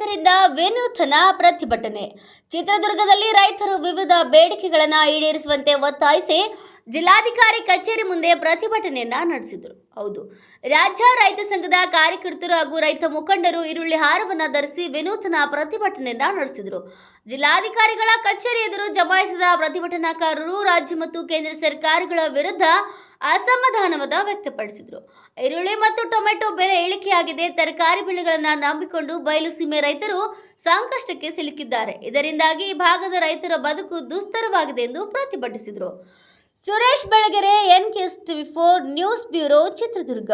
ರೈತರಿಂದ ವಿನೂತನ ಪ್ರತಿಭಟನೆ. ಚಿತ್ರದುರ್ಗದಲ್ಲಿ ರೈತರು ವಿವಿಧ ಬೇಡಿಕೆಗಳನ್ನು ಈಡೇರಿಸುವಂತೆ ಒತ್ತಾಯಿಸಿ ಜಿಲ್ಲಾಧಿಕಾರಿ ಕಚೇರಿ ಮುಂದೆ ಪ್ರತಿಭಟನೆಯನ್ನ ನಡೆಸಿದರು. ಹೌದು, ರಾಜ್ಯ ರೈತ ಸಂಘದ ಕಾರ್ಯಕರ್ತರು ಹಾಗೂ ರೈತ ಮುಖಂಡರು ಈರುಳ್ಳಿ ಹಾರವನ್ನು ಧರಿಸಿ ವಿನೂತನ ಪ್ರತಿಭಟನೆಯನ್ನ ನಡೆಸಿದರು. ಜಿಲ್ಲಾಧಿಕಾರಿಗಳ ಕಚೇರಿ ಎದುರು ಜಮಾಯಿಸಿದ ಪ್ರತಿಭಟನಾಕಾರರು ರಾಜ್ಯ ಮತ್ತು ಕೇಂದ್ರ ಸರ್ಕಾರಗಳ ವಿರುದ್ಧ ಅಸಮಾಧಾನವನ್ನ ವ್ಯಕ್ತಪಡಿಸಿದರು. ಈರುಳ್ಳಿ ಮತ್ತು ಟೊಮೆಟೊ ಬೆಲೆ ಇಳಿಕೆಯಾಗಿದೆ. ತರಕಾರಿ ಬೆಳೆಗಳನ್ನು ನಂಬಿಕೊಂಡು ಬಯಲು ಸೀಮೆ ರೈತರು ಸಂಕಷ್ಟಕ್ಕೆ ಸಿಲುಕಿದ್ದಾರೆ. ಇದರಿಂದಾಗಿ ಈ ಭಾಗದ ರೈತರ ಬದುಕು ದುಸ್ತರವಾಗಿದೆ ಎಂದು ಪ್ರತಿಭಟಿಸಿದರು. Suresh Belagere, N TV four news bureau Chitradurga.